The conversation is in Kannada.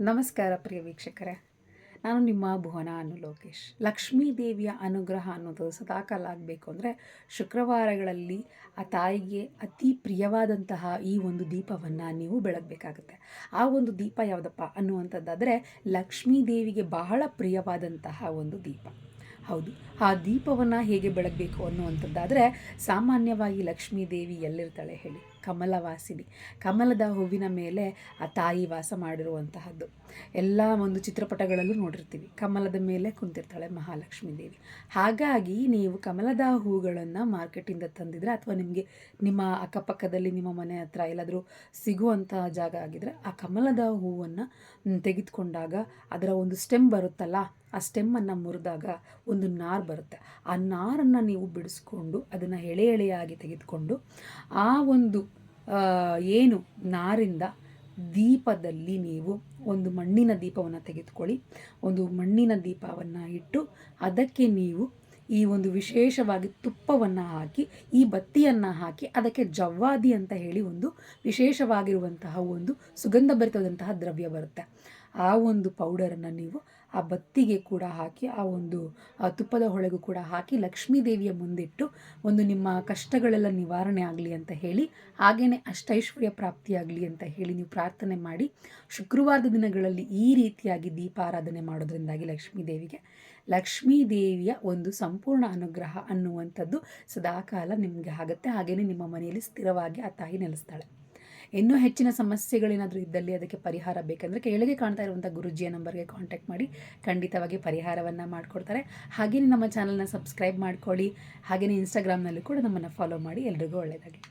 ನಮಸ್ಕಾರ ಪ್ರಿಯ ವೀಕ್ಷಕರೇ. ನಾನು ನಿಮ್ಮ ಭುವನ ಅನ್ನು ಲೋಕೇಶ್. ಲಕ್ಷ್ಮೀ ದೇವಿಯ ಅನುಗ್ರಹ ಅನ್ನೋದು ಸದಾಕಾಲ ಆಗಬೇಕು ಅಂದರೆ ಶುಕ್ರವಾರಗಳಲ್ಲಿ ಆ ತಾಯಿಗೆ ಅತಿ ಪ್ರಿಯವಾದಂತಹ ಈ ಒಂದು ದೀಪವನ್ನು ನೀವು ಬೆಳಗಬೇಕಾಗುತ್ತೆ. ಆ ಒಂದು ದೀಪ ಯಾವುದಪ್ಪ ಅನ್ನುವಂಥದ್ದಾದರೆ ಲಕ್ಷ್ಮೀ ದೇವಿಗೆ ಬಹಳ ಪ್ರಿಯವಾದಂತಹ ಒಂದು ದೀಪ. ಹೌದು. ಆ ದೀಪವನ್ನು ಹೇಗೆ ಬೆಳಗಬೇಕು ಅನ್ನುವಂಥದ್ದಾದರೆ ಸಾಮಾನ್ಯವಾಗಿ ಲಕ್ಷ್ಮೀ ದೇವಿ ಎಲ್ಲಿರ್ತಾಳೆ ಹೇಳಿ? ಕಮಲವಾಸಿನಿ. ಕಮಲದ ಹೂವಿನ ಮೇಲೆ ಆ ತಾಯಿ ವಾಸ ಮಾಡಿರುವಂತಹದ್ದು. ಎಲ್ಲ ಒಂದು ಚಿತ್ರಪಟಗಳಲ್ಲೂ ನೋಡಿರ್ತೀವಿ. ಕಮಲದ ಮೇಲೆ ಕುಂತಿರ್ತಾಳೆ ಮಹಾಲಕ್ಷ್ಮೀ ದೇವಿ ಹಾಗಾಗಿ ನೀವು ಕಮಲದ ಹೂಗಳನ್ನು ಮಾರ್ಕೆಟಿಂದ ತಂದಿದ್ರೆ ಅಥವಾ ನಿಮಗೆ ನಿಮ್ಮ ಅಕ್ಕಪಕ್ಕದಲ್ಲಿ ನಿಮ್ಮ ಮನೆ ಹತ್ರ ಎಲ್ಲಾದರೂ ಸಿಗುವಂಥ ಜಾಗ ಆಗಿದ್ರೆ ಆ ಕಮಲದ ಹೂವನ್ನು ತೆಗೆದುಕೊಂಡಾಗ ಅದರ ಒಂದು ಸ್ಟೆಮ್ ಬರುತ್ತಲ್ಲ ಆ ಸ್ಟೆಮ್ಮನ್ನು ಮುರಿದಾಗ ಒಂದು ನಾರು ಬರುತ್ತೆ. ಆ ನಾರನ್ನು ನೀವು ಬಿಡಿಸ್ಕೊಂಡು ಅದನ್ನು ಎಳೆ ಎಳೆಯಾಗಿ ತೆಗೆದುಕೊಂಡು ಆ ಒಂದು ಏನು ನಾರಿಂದ ದೀಪದಲ್ಲಿ ನೀವು ಒಂದು ಮಣ್ಣಿನ ದೀಪವನ್ನು ತೆಗೆದುಕೊಳ್ಳಿ. ಒಂದು ಮಣ್ಣಿನ ದೀಪವನ್ನು ಇಟ್ಟು ಅದಕ್ಕೆ ನೀವು ಈ ಒಂದು ವಿಶೇಷವಾಗಿ ತುಪ್ಪವನ್ನು ಹಾಕಿ, ಈ ಬತ್ತಿಯನ್ನು ಹಾಕಿ, ಅದಕ್ಕೆ ಜವ್ವಾದಿ ಅಂತ ಹೇಳಿ ಒಂದು ವಿಶೇಷವಾಗಿರುವಂತಹ ಒಂದು ಸುಗಂಧ ಭರಿತದಂತಹ ದ್ರವ್ಯ ಬರುತ್ತೆ. ಆ ಒಂದು ಪೌಡರನ್ನು ನೀವು ಆ ಬತ್ತಿಗೆ ಕೂಡ ಹಾಕಿ, ಆ ಒಂದು ತುಪ್ಪದ ಹೊಳೆಗೂ ಕೂಡ ಹಾಕಿ ಲಕ್ಷ್ಮೀ ದೇವಿಯ ಮುಂದಿಟ್ಟು ಒಂದು ನಿಮ್ಮ ಕಷ್ಟಗಳೆಲ್ಲ ನಿವಾರಣೆ ಆಗಲಿ ಅಂತ ಹೇಳಿ ಹಾಗೆಯೇ ಅಷ್ಟೈಶ್ವರ್ಯ ಪ್ರಾಪ್ತಿಯಾಗಲಿ ಅಂತ ಹೇಳಿ ನೀವು ಪ್ರಾರ್ಥನೆ ಮಾಡಿ, ಶುಕ್ರವಾರದ ದಿನಗಳಲ್ಲಿ ಈ ರೀತಿಯಾಗಿ ದೀಪಾರಾಧನೆ ಮಾಡೋದ್ರಿಂದಾಗಿ ಲಕ್ಷ್ಮೀ ದೇವಿಗೆ, ಲಕ್ಷ್ಮೀ ದೇವಿಯ ಒಂದು ಸಂಪೂರ್ಣ ಅನುಗ್ರಹ ಅನ್ನುವಂಥದ್ದು ಸದಾಕಾಲ ನಿಮಗೆ ಆಗುತ್ತೆ. ಹಾಗೆಯೇ ನಿಮ್ಮ ಮನೆಯಲ್ಲಿ ಸ್ಥಿರವಾಗಿ ಆ ತಾಯಿ ನೆಲೆಸ್ತಾಳೆ. ಇನ್ನೂ ಹೆಚ್ಚಿನ ಸಮಸ್ಯೆಗಳೇನಾದರೂ ಇದ್ದಲ್ಲಿ ಅದಕ್ಕೆ ಪರಿಹಾರ ಬೇಕಂದರೆ ಕೆಳಗೆ ಕಾಣ್ತಾ ಇರುವಂಥ ಗುರುಜಿಯ ನಂಬರ್ಗೆ ಕಾಂಟ್ಯಾಕ್ಟ್ ಮಾಡಿ ಖಂಡಿತವಾಗಿ ಪರಿಹಾರವನ್ನು ಮಾಡಿಕೊಡ್ತಾರೆ. ಹಾಗೆಯೇ ನಮ್ಮ ಚಾನಲ್ನ ಸಬ್ಸ್ಕ್ರೈಬ್ ಮಾಡ್ಕೊಳ್ಳಿ. ಹಾಗೆಯೇ ಇನ್ಸ್ಟಾಗ್ರಾಮ್ನಲ್ಲೂ ಕೂಡ ನಮ್ಮನ್ನು ಫಾಲೋ ಮಾಡಿ. ಎಲ್ರಿಗೂ ಒಳ್ಳೆಯದಾಗಲಿ